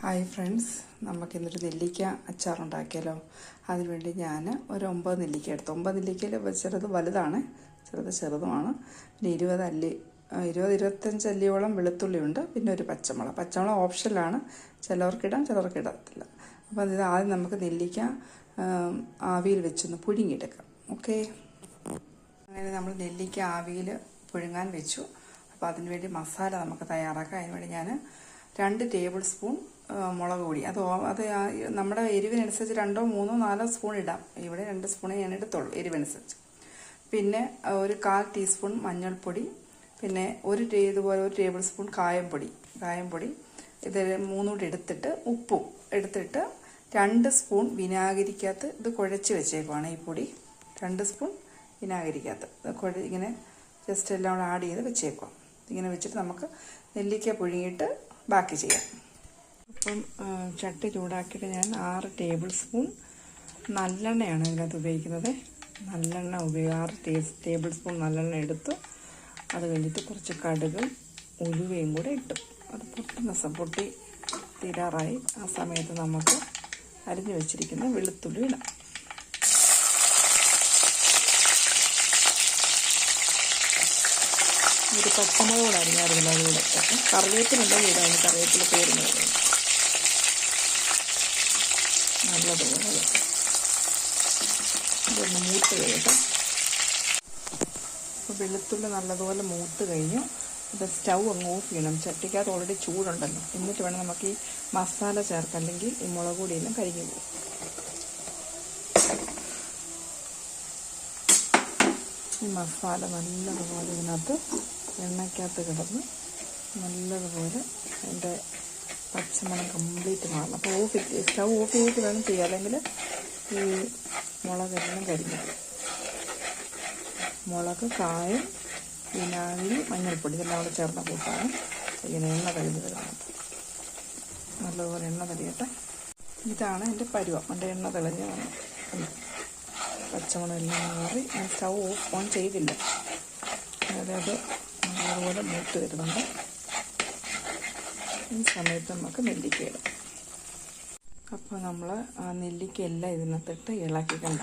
Hi friends നമുക്കിന്നൊരു നെല്ലിക്ക അച്ചാറുണ്ടാക്കിയാലോ? അതിനുവേണ്ടി ഞാൻ ഒരു ഒമ്പത് നെല്ലിക്ക എടുത്തു. ഒമ്പത് നെല്ലിക്കയിൽ ചെറുത് വലുതാണ്. ചെറുത് ചെറുതുമാണ്. പിന്നെ ഇരുപത് അല്ലി ഇരുപത് ഇരുപത്തഞ്ച് അല്ലിയോളം വെളുത്തുള്ളി ഉണ്ട്. പിന്നെ ഒരു പച്ചമുളക്. പച്ചമുളക് ഓപ്ഷനിലാണ്. ചിലവർക്കിടാം ചിലവർക്കിടത്തില്ല അപ്പോൾ ഇത് ആദ്യം നമുക്ക് നെല്ലിക്ക ആവിയിൽ വെച്ചൊന്ന് പുഴുങ്ങിയെടുക്കാം. ഓക്കെ? അങ്ങനെ നമ്മൾ നെല്ലിക്ക ആവിയിൽ പുഴുങ്ങാൻ വെച്ചു. അപ്പോൾ അതിനുവേണ്ടി മസാല നമുക്ക് തയ്യാറാക്കാം. അതിനുവേണ്ടി ഞാൻ രണ്ട് ടേബിൾ സ്പൂൺ മുളക് പൊടി. അത് അത് നമ്മുടെ എരിവിനനുസരിച്ച് രണ്ടോ മൂന്നോ നാലോ സ്പൂൺ ഇടാം. ഇവിടെ രണ്ട് സ്പൂണേ ഞാൻ എടുത്തുള്ളൂ എരിവനുസരിച്ച് പിന്നെ ഒരു കാൽ ടീസ്പൂൺ മഞ്ഞൾപ്പൊടി. പിന്നെ ഒരു ഇതുപോലെ ഒരു ടേബിൾ സ്പൂൺ കായംപൊടി. കായംപൊടി. ഇത് മൂന്നൂടെ എടുത്തിട്ട് ഉപ്പും എടുത്തിട്ട് രണ്ട് സ്പൂൺ വിനാഗിരിക്കകത്ത് ഇത് കുഴച്ച് വെച്ചേക്കുവാണ് ഈ പൊടി. രണ്ട് സ്പൂൺ വിനാഗിരിക്കകത്ത്. ഇത് കുഴ ഇങ്ങനെ ജസ്റ്റ് എല്ലാം കൂടെ ആഡ് ചെയ്ത് വെച്ചേക്കുക ഇങ്ങനെ വെച്ചിട്ട് നമുക്ക് നെല്ലിക്ക പുഴുങ്ങിയിട്ട് ബാക്കി ചെയ്യാം. അപ്പം ചട്ടി ചൂടാക്കിയിട്ട് ഞാൻ ആറ് ടേബിൾ സ്പൂൺ നല്ലെണ്ണയാണ് ഇതിനകത്ത് ഉപയോഗിക്കുന്നത്. നല്ലെണ്ണ ഉപയോഗം ആറ് ടേ- ടേബിൾ സ്പൂൺ നല്ലെണ്ണ എടുത്തു. അത് കഴിഞ്ഞിട്ട് കുറച്ച് കടുക് ഉലുവയും കൂടെ ഇട്ടു. അത് പൊട്ടുന്ന പൊട്ടി തീരാറായി. ആ സമയത്ത് നമുക്ക് അരിഞ്ഞു വെച്ചിരിക്കുന്ന വെളുത്തുള്ളി ഇടാം. ഒരു പച്ചമുളക് കൂടെ അരിഞ്ഞായിരുന്നു അതിലൂടെ ഇടാം. അതിന് കറിവേപ്പില പേരുന്നത് നല്ലതുപോലെ ഇതൊന്ന് മൂത്ത് കഴിയട്ടെ അപ്പോൾ വെളുത്തുള്ളി നല്ലതുപോലെ മൂത്ത് കഴിഞ്ഞു. ഇത് സ്റ്റൗ അങ്ങ് ഓഫ് ചെയ്യണം. ചട്ടിക്കകത്ത് ഓൾറെഡി ചൂടുണ്ടല്ലോ. എന്നിട്ട് വേണം നമുക്ക് ഈ മസാല ചേർക്കാം അല്ലെങ്കിൽ ഈ മുളക് പൊടിയെല്ലാം കരിഞ്ഞു പോകും ഈ മസാല നല്ലതുപോലെ ഇതിനകത്ത് എണ്ണയ്ക്കകത്ത് കിടന്ന് നല്ലതുപോലെ അതിന്റെ പച്ചമണം കംപ്ലീറ്റ് മാറണം അപ്പോൾ ഓഫ് സ്റ്റൗ ഓഫ് ചെയ്തിട്ട് വേണം ചെയ്യുക അല്ലെങ്കിൽ ഈ മുളകെല്ലാം കരിഞ്ഞു മുളക് കായം വിനാഗിരി മഞ്ഞൾപ്പൊടി ഇതെല്ലാം അവിടെ ചേർന്ന കൂട്ടാണ്. ഇങ്ങനെ എണ്ണ കഴുകി വരുന്നത്. നല്ലതുപോലെ എണ്ണ തെളിയട്ടെ ഇതാണ് എന്റെ പരുവം. എന്റെ എണ്ണ തെളിഞ്ഞ് വന്നു. പച്ചമുളക് എല്ലാം മാറി. ഞാൻ സ്റ്റൗ ഓഫ് ഓൺ ചെയ്തില്ല. അതായത് നല്ലതുപോലെ മൂത്ത് വരുന്നുണ്ട്. ഈ സമയത്ത് നമുക്ക് നെല്ലിക്ക ഇടാം. അപ്പോൾ നമ്മൾ ആ നെല്ലിക്ക എല്ലാം ഇതിനകത്തിട്ട് ഇളക്കി കണ്ട?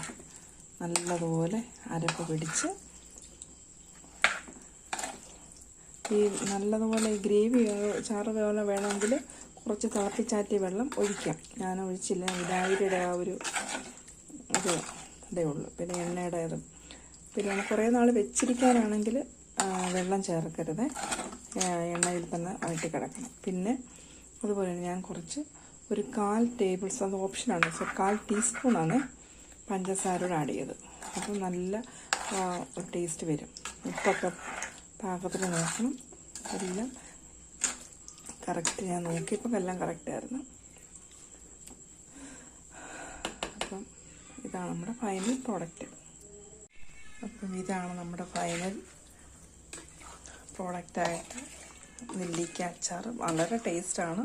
നല്ലതുപോലെ അരപ്പ് പിടിച്ച് ഈ നല്ലതുപോലെ ഈ ഗ്രേവി ചാറ് പോലെ വേണമെങ്കിൽ കുറച്ച് തിളപ്പിച്ചാറ്റിയ വെള്ളം ഒഴിക്കാം. ഞാൻ ഒഴിച്ചില്ല വിനാഗിരിയുടെ ആ ഒരു ഇത് ഇതേ ഉള്ളൂ. പിന്നെ എണ്ണയുടെ ഇതും. പിന്നെ കുറേ നാൾ വെച്ചിരിക്കാനാണെങ്കിൽ വെള്ളം ചേർക്കരുത്. എണ്ണയിൽ തന്നെ ആയിട്ട് കിടക്കണം. പിന്നെ അതുപോലെ തന്നെ ഞാൻ കുറച്ച് ഒരു കാൽ ടേബിൾ സ്പൂൺ അത് ഓപ്ഷനാണ് സോ കാൽ ടീസ്പൂണാണ് പഞ്ചസാരയോട് ആഡ് ചെയ്തത്. അപ്പോൾ നല്ല ടേസ്റ്റ് വരും. ഉപ്പൊക്കെ പാകത്തിന് നോക്കണം. എല്ലാം കറക്റ്റ് ഞാൻ നോക്കിയപ്പോൾ എല്ലാം കറക്റ്റായിരുന്നു അപ്പം ഇതാണ് നമ്മുടെ ഫൈനൽ പ്രോഡക്റ്റ് അപ്പം ഇതാണ് നമ്മുടെ ഫൈനൽ പ്രോഡക്റ്റായിട്ട് നെല്ലിക്ക അച്ചാർ വളരെ ടേസ്റ്റാണ്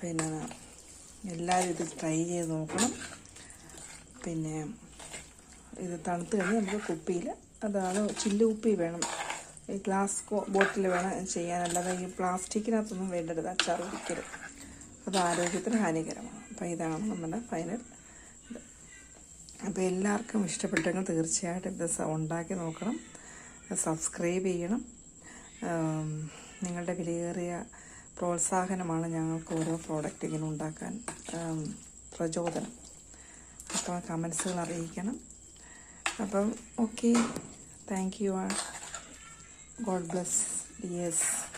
പിന്നെ എല്ലാവരും ഇത് ട്രൈ ചെയ്ത് നോക്കണം. പിന്നെ ഇത് തണുത്ത് കഴിഞ്ഞാൽ നമുക്ക് കുപ്പിയിൽ അതാണ് ചില്ല് കുപ്പി വേണം. ഈ ഗ്ലാസ് ബോട്ടിൽ വേണം ചെയ്യാൻ. അല്ലാതെ ഈ പ്ലാസ്റ്റിക്കിനകത്തൊന്നും വേണ്ടരുത്. അച്ചാർ ഒരിക്കലും അത് ആരോഗ്യത്തിന് ഹാനികരമാണ്. അപ്പോൾ ഇതാണ് നമ്മുടെ ഫൈനൽ അപ്പോൾ എല്ലാവർക്കും ഇഷ്ടപ്പെട്ടെങ്കിൽ തീർച്ചയായിട്ടും ഇത് ഉണ്ടാക്കി നോക്കണം. സബ്സ്ക്രൈബ് ചെയ്യണം. നിങ്ങളുടെ വിലയേറിയ പ്രോത്സാഹനമാണ് ഞങ്ങൾക്ക് ഓരോ പ്രോഡക്റ്റ് ഇങ്ങനെ ഉണ്ടാക്കാൻ ആം, പ്രചോദനം. അപ്പോൾ കമൻസുകൾ അറിയിക്കണം. അപ്പം okay. Thank you. God bless. Yes